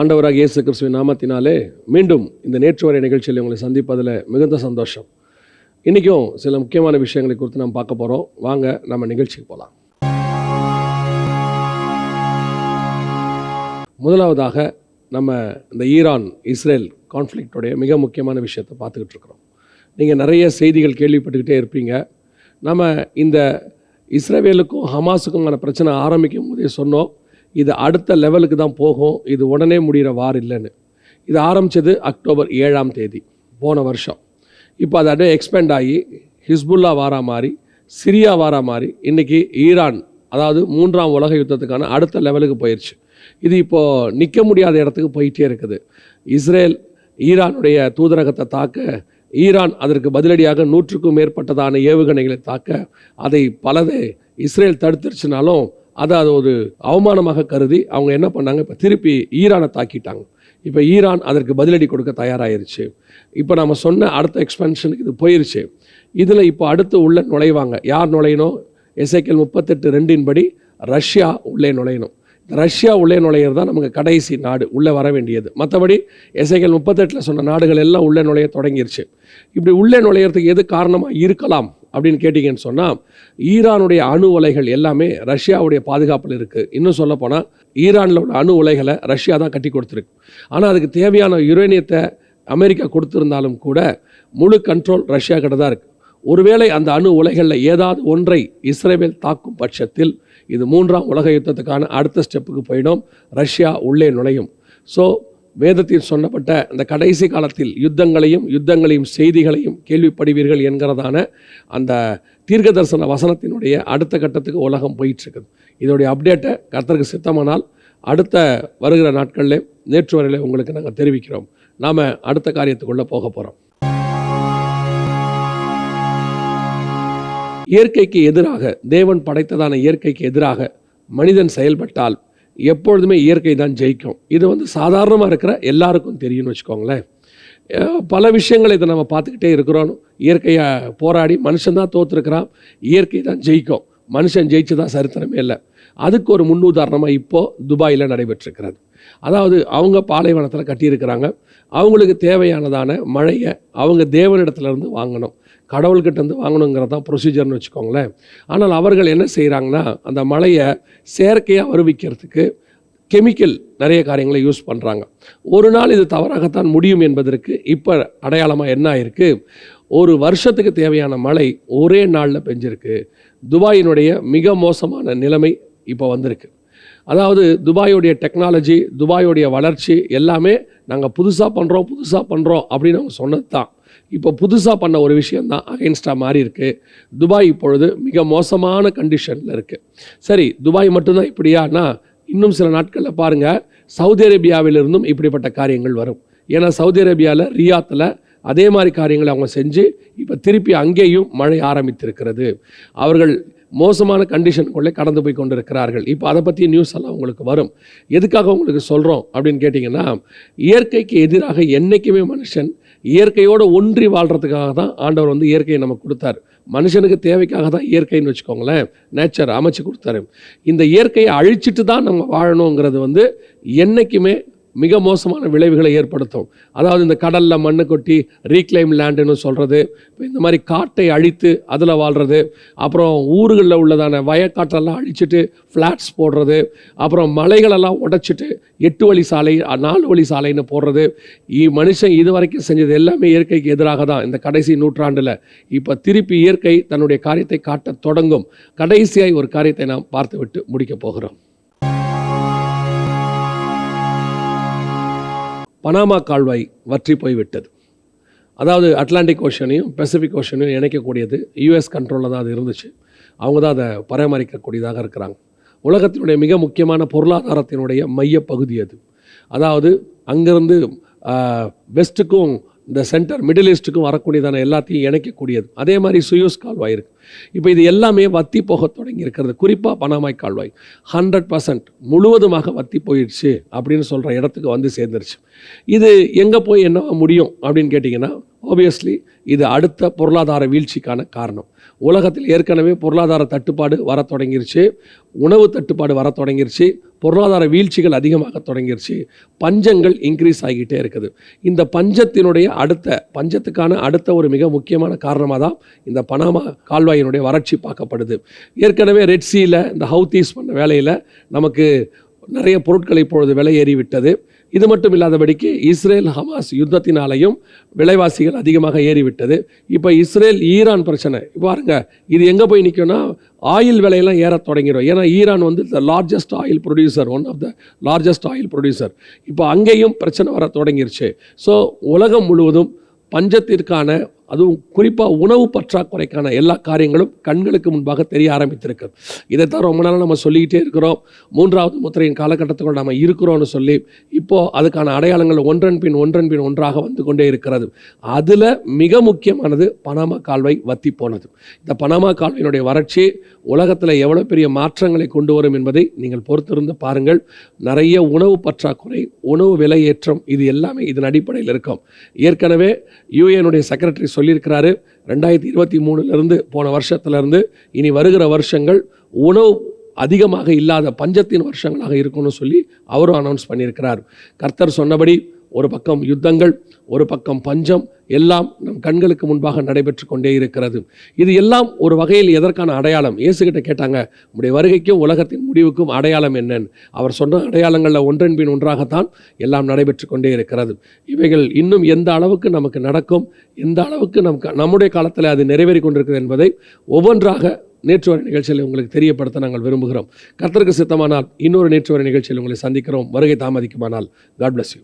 ஆண்டவராக இயேசு கிறிஸ்துவின் நாமத்தினாலே மீண்டும் இந்த நேற்று வரை நிகழ்ச்சியில் உங்களை சந்திப்பதில் மிகுந்த சந்தோஷம். இன்றைக்கும் சில முக்கியமான விஷயங்களை குறித்து நாம் பார்க்க போகிறோம் வாங்க நம்ம நிகழ்ச்சிக்கு போகலாம் முதலாவதாக நம்ம இந்த ஈரான் இஸ்ரேல் கான்ஃப்ளிக்டோடைய மிக முக்கியமான விஷயத்தை பார்த்துக்கிட்டு இருக்கிறோம். நீங்கள் நிறைய செய்திகள் கேள்விப்பட்டுக்கிட்டே இருப்பீங்க. நம்ம இந்த இஸ்ரேவேலுக்கும் ஹமாஸுக்குமான பிரச்சனை ஆரம்பிக்கும் போதே சொன்னோம். இது அடுத்த லெவலுக்கு தான் போகும். இது உடனே முடிகிற வார் இல்லைன்னு. இது ஆரம்பித்தது அக்டோபர் ஏழாம் தேதி போன வருஷம். இப்போ அது அப்படியே எக்ஸ்பேண்ட் ஆகி ஹிஸ்புல்லா வாரா மாதிரி சிரியா வாரா மாதிரி இன்றைக்கி ஈரான் அதாவது மூன்றாம் உலக யுத்தத்துக்கான அடுத்த லெவலுக்கு போயிடுச்சு இது இப்போது நிற்க முடியாத இடத்துக்கு போயிட்டே இருக்குது. இஸ்ரேல் ஈரானுடைய தூதரகத்தை தாக்க ஈரான் அதற்கு பதிலடியாக நூற்றுக்கும் மேற்பட்டதான ஏவுகணைகளை தாக்க அதை பலதை இஸ்ரேல் தடுத்துருச்சுனாலும் அதை அது ஒரு அவமானமாக கருதி அவங்க என்ன பண்ணாங்க? இப்போ திருப்பி ஈரானை தாக்கிட்டாங்க. இப்போ ஈரான் அதற்கு பதிலடி கொடுக்க தயாராகிருச்சு இப்போ நம்ம சொன்ன அடுத்த எக்ஸ்பென்ஷனுக்கு இது போயிருச்சு. இதில் இப்போ அடுத்து உள்ளே நுழைவாங்க. யார் நுழையணும்? எஸ்ஐக்கல் முப்பத்தெட்டு ரெண்டின் படி ரஷ்யா உள்ளே நுழையணும். ரஷ்யா உள்ளே நுழையிறது தான் நமக்கு கடைசி நாடு. உள்ளே வர வேண்டியது. மற்றபடி எஸ்ஐகள் முப்பத்தெட்டில் சொன்ன நாடுகள் எல்லாம் உள்ளே நுழைய தொடங்கிருச்சு. இப்படி உள்ளே நுழையிறதுக்கு எது காரணமாக இருக்கலாம்? அப்படின்னு கேட்டிங்கன்னு சொன்னால் ஈரானுடைய அணு உலைகள் எல்லாமே ரஷ்யாவுடைய பாதுகாப்பில் இருக்குது இன்னும் சொல்லப்போனால் ஈரானில் உள்ள அணு உலைகளை ரஷ்யா தான் கட்டி கொடுத்துருக்கு. ஆனால் அதுக்கு தேவையான யுரேனியத்தை அமெரிக்கா கொடுத்துருந்தாலும் கூட முழு கண்ட்ரோல் ரஷ்யா கிட்ட தான் இருக்குது ஒருவேளை அந்த அணு உலைகளில் ஏதாவது ஒன்றை இஸ்ரேல் தாக்கும் பட்சத்தில் இது மூன்றாம் உலக யுத்தத்துக்கான அடுத்த ஸ்டெப்புக்கு போயிடும். ரஷ்யா உள்ளே நுழையும். ஸோ வேதத்தில் சொன்னப்பட்ட அந்த கடைசி காலத்தில் யுத்தங்களையும் யுத்தங்களையும் செய்திகளையும் கேள்விப்படுவீர்கள் என்கிறதான அந்த தீர்க்க தரிசன வசனத்தினுடைய அடுத்த கட்டத்துக்கு உலகம் போயிட்டுருக்குது. இதோடைய அப்டேட்டை கர்த்தருக்கு சித்தமானால் அடுத்த வருகிற நாட்களில் நேற்று வரையில் உங்களுக்கு நாங்கள் தெரிவிக்கிறோம். நாம் அடுத்த காரியத்துக்குள்ளே போக போகிறோம் இயற்கைக்கு எதிராக தேவன் படைத்ததான இயற்கைக்கு எதிராக மனிதன் செயல்பட்டால் எப்பொழுதுமே இயற்கை தான் ஜெயிக்கும். இது வந்து சாதாரணமாக இருக்கிற எல்லாருக்கும் தெரியும்னு வச்சுக்கோங்களேன். பல விஷயங்களை இதை நம்ம பார்த்துக்கிட்டே இருக்கிறோம். இயற்கையை போராடி மனுஷன் தான் தோற்றுருக்கிறான் இயற்கை தான் ஜெயிக்கும். மனுஷன் ஜெயிச்சதா சரித்திரமே இல்லை. அதுக்கு ஒரு முன்னுதாரணமாக இப்போது துபாயில் நடைபெற்றிருக்கிறது. அதாவது அவங்க பாலைவனத்தில் கட்டியிருக்கிறாங்க. அவங்களுக்கு தேவையானதான மழையை அவங்க தேவனிடத்துலேருந்து வாங்கணும். கடவுள்கிட்டேருந்து வாங்கணுங்கிறது தான் ப்ரொசீஜர்னு வச்சுக்கோங்களேன். ஆனால் அவர்கள் என்ன செய்கிறாங்கன்னா அந்த மலையை செயற்கையாக வருவிக்கிறதுக்கு கெமிக்கல் நிறைய காரியங்களை யூஸ் பண்ணுறாங்க ஒரு நாள் இது தவறாகத்தான் முடியும் என்பதற்கு இப்போ அடையாளமாக என்ன ஆயிருக்கு? ஒரு வருஷத்துக்கு தேவையான மழை ஒரே நாளில் பெஞ்சிருக்கு. துபாயினுடைய மிக மோசமான நிலைமை இப்போ வந்திருக்கு. அதாவது துபாயோடைய டெக்னாலஜி துபாயோடைய வளர்ச்சி எல்லாமே நாங்கள் புதுசாக பண்ணுறோம் புதுசாக பண்ணுறோம் அப்படின்னு அவங்க சொன்னது தான் இப்போ புதுசாக பண்ண ஒரு விஷயந்தான் அகைன்ஸ்டாக மாறி இருக்குது துபாய் இப்பொழுது மிக மோசமான கண்டிஷனில் இருக்குது சரி துபாய் மட்டும்தான் இப்படியானா இன்னும் சில நாட்களில் பாருங்கள் சவுதி அரேபியாவிலிருந்தும் இப்படிப்பட்ட காரியங்கள் வரும். ஏன்னா சவுதி அரேபியாவில் ரியாத்தில் அதே மாதிரி காரியங்களை அவங்க செஞ்சு இப்போ திருப்பி அங்கேயும் மழை ஆரம்பித்திருக்கிறது. அவர்கள் மோசமான கண்டிஷனுக்குள்ளே கடந்து போய் கொண்டிருக்கிறார்கள். இப்போ அதை பற்றிய நியூஸ் எல்லாம் உங்களுக்கு வரும். எதுக்காக உங்களுக்கு சொல்கிறோம் அப்படின்னு கேட்டிங்கன்னா இயற்கைக்கு எதிராக என்றைக்குமே மனுஷன் இயற்கையோடு ஒன்றி வாழ்கிறதுக்காக தான் ஆண்டவர் வந்து இயற்கையை நமக்கு கொடுத்தாரு. மனுஷனுக்கு தேவைக்காக தான் இயற்கைன்னு வச்சுக்கோங்களேன். நேச்சர் அமைச்சு கொடுத்தாரு. இந்த இயற்கையை அழிச்சிட்டு தான் நம்ம வாழணுங்கிறது வந்து என்றைக்குமே மிக மோசமான விளைவுகளை ஏற்படுத்தும். அதாவது இந்த கடலில் மண்ணு கொட்டி ரீக்ளைம் லேண்டுன்னு சொல்கிறது இந்த மாதிரி காட்டை அழித்து அதில் வாழ்கிறது அப்புறம் ஊர்களில் உள்ளதான வயக்காட்டெல்லாம் அழிச்சிட்டு ஃப்ளாட்ஸ் போடுறது அப்புறம் மலைகளெல்லாம் உடைச்சிட்டு எட்டு வழி சாலை நாலு வழி சாலைன்னு போடுறது இ மனுஷன் இது வரைக்கும் செஞ்சது எல்லாமே இயற்கைக்கு எதிராக தான். இந்த கடைசி நூற்றாண்டில் இப்போ திருப்பி இயற்கை தன்னுடைய காரியத்தை காட்டத் தொடங்கும். கடைசியாய் ஒரு காரியத்தை நாம் பார்த்துவிட்டு முடிக்கப் போகிறோம். பனாமா கால்வாய் வற்றி போய்விட்டது. அதாவது அட்லாண்டிக் ஓஷனையும் பசிபிக் ஓஷனையும் இணைக்கக்கூடியது யூஎஸ் கண்ட்ரோலில் தான் அது இருந்துச்சு. அவங்க தான் அதை பராமரிக்கக்கூடியதாக இருக்கிறாங்க. உலகத்தினுடைய மிக முக்கியமான பொருளாதாரத்தினுடைய மையப்பகுதி பகுதி அது. அதாவது அங்கேருந்து வெஸ்ட்டுக்கும் இந்த சென்டர் மிடில் ஈஸ்ட்டுக்கும் வரக்கூடியதான எல்லாத்தையும் இணைக்கக்கூடியது. அதே மாதிரி சுயூஸ் கால்வாய் இருக்குது இப்போ இது எல்லாமே வத்தி போக தொடங்கி இருக்கிறது. குறிப்பாக பனாமாய் கால்வாய். ஹண்ட்ரட் பர்சன்ட் முழுவதுமாக வத்தி போயிடுச்சு அப்படின்னு சொல்கிற இடத்துக்கு வந்து சேர்ந்துருச்சு. இது எங்கே போய் என்ன முடியும் அப்படின்னு கேட்டிங்கன்னா ஆப்வியஸ்லி இது அடுத்த பொருளாதார வீழ்ச்சிக்கான காரணம். உலகத்தில் ஏற்கனவே பொருளாதார தட்டுப்பாடு வர தொடங்கிருச்சு. உணவு தட்டுப்பாடு வர தொடங்கிருச்சு. பொருளாதார வீழ்ச்சிகள் அதிகமாக தொடங்கிருச்சு. பஞ்சங்கள் இன்க்ரீஸ் ஆகிட்டே இருக்குது. இந்த பஞ்சத்தினுடைய அடுத்த பஞ்சத்துக்கான அடுத்த ஒரு மிக முக்கியமான காரணமாக தான் இந்த பனாமா கால்வாயினுடைய வறட்சி பார்க்கப்படுது. ஏற்கனவே ரெட் இந்த ஹவுத்தீஸ் பண்ண வேலையில் நமக்கு நிறைய பொருட்கள் இப்பொழுது விலை ஏறிவிட்டது. இது மட்டும் இல்லாதபடிக்கு இஸ்ரேல் ஹமாஸ் யுத்தத்தினாலையும் விலைவாசிகள் அதிகமாக ஏறிவிட்டது. இப்போ இஸ்ரேல் ஈரான் பிரச்சனை. பாருங்க இது எங்கே போய் நிற்கும்னா ஆயில் விலையெல்லாம் ஏற தொடங்கிடும். ஏன்னா ஈரான் வந்து the largest oil producer one of the largest oil producer இப்போ அங்கேயும் பிரச்சனை வர தொடங்கிருச்சு. ஸோ உலகம் முழுவதும் பஞ்சத்திற்கான அதுவும் குறிப்பாக உணவு பற்றாக்குறைக்கான எல்லா காரியங்களும் கண்களுக்கு முன்பாக தெரிய ஆரம்பித்திருக்கிறது இதைத்தான் ரொம்ப நாளாக நம்ம சொல்லிக்கிட்டே இருக்கிறோம். மூன்றாவது முத்திரையின் காலகட்டத்துக்குள் நம்ம இருக்கிறோம்னு சொல்லி இப்போது அதுக்கான அடையாளங்கள் ஒன்றன் பின் ஒன்றன் பின் ஒன்றாக வந்து கொண்டே இருக்கிறது. அதில் மிக முக்கியமானது பனாமா கால்வாய் வத்தி போனது. இந்த பனாமா கால்வாயினுடைய வறட்சி உலகத்தில் எவ்வளோ பெரிய மாற்றங்களை கொண்டு வரும் என்பதை நீங்கள் பொறுத்திருந்து பாருங்கள். நிறைய உணவு பற்றாக்குறை உணவு விலையேற்றம் இது எல்லாமே இதன் அடிப்படையில் இருக்கும். ஏற்கனவே யூஎனுடைய செக்ரட்டரி சொல்லியிருக்கிறாரு. ரெண்டாயிரத்தி இருபத்தி மூணுலேருந்து போன வருஷத்துலேருந்து இனி வருகிற வருஷங்கள் உணவு அதிகமாக இல்லாத பஞ்சத்தின் வருஷங்களாக இருக்கும்னு சொல்லி அவரும் அனௌன்ஸ் பண்ணியிருக்கிறார். கர்த்தர் சொன்னபடி ஒரு பக்கம் யுத்தங்கள் ஒரு பக்கம் பஞ்சம் எல்லாம் நம் கண்களுக்கு முன்பாக நடைபெற்று கொண்டே இருக்கிறது. இது எல்லாம் ஒரு வகையில் எதற்கான அடையாளம்? இயேசுகிட்ட கேட்டாங்க உடைய வருகைக்கும் உலகத்தின் முடிவுக்கும் அடையாளம் என்னன்னு அவர் சொன்ன அடையாளங்களில் ஒன்றன் பின் ஒன்றாகத்தான் எல்லாம் நடைபெற்று கொண்டே இருக்கிறது. இவைகள் இன்னும் எந்த அளவுக்கு நமக்கு நடக்கும்? எந்த அளவுக்கு நமக்கு நம்முடைய காலத்தில் அது நிறைவேறி கொண்டிருக்கிறது என்பதை ஒவ்வொன்றாக நேற்று வரை நிகழ்ச்சியில் உங்களுக்கு தெரியப்படுத்த நாங்கள் விரும்புகிறோம். கர்த்தருக்கு சித்தமானால் இன்னொரு நேற்று வரை நிகழ்ச்சியில் உங்களை சந்திக்கிறோம். வருகை தாமதிக்குமானால். God bless you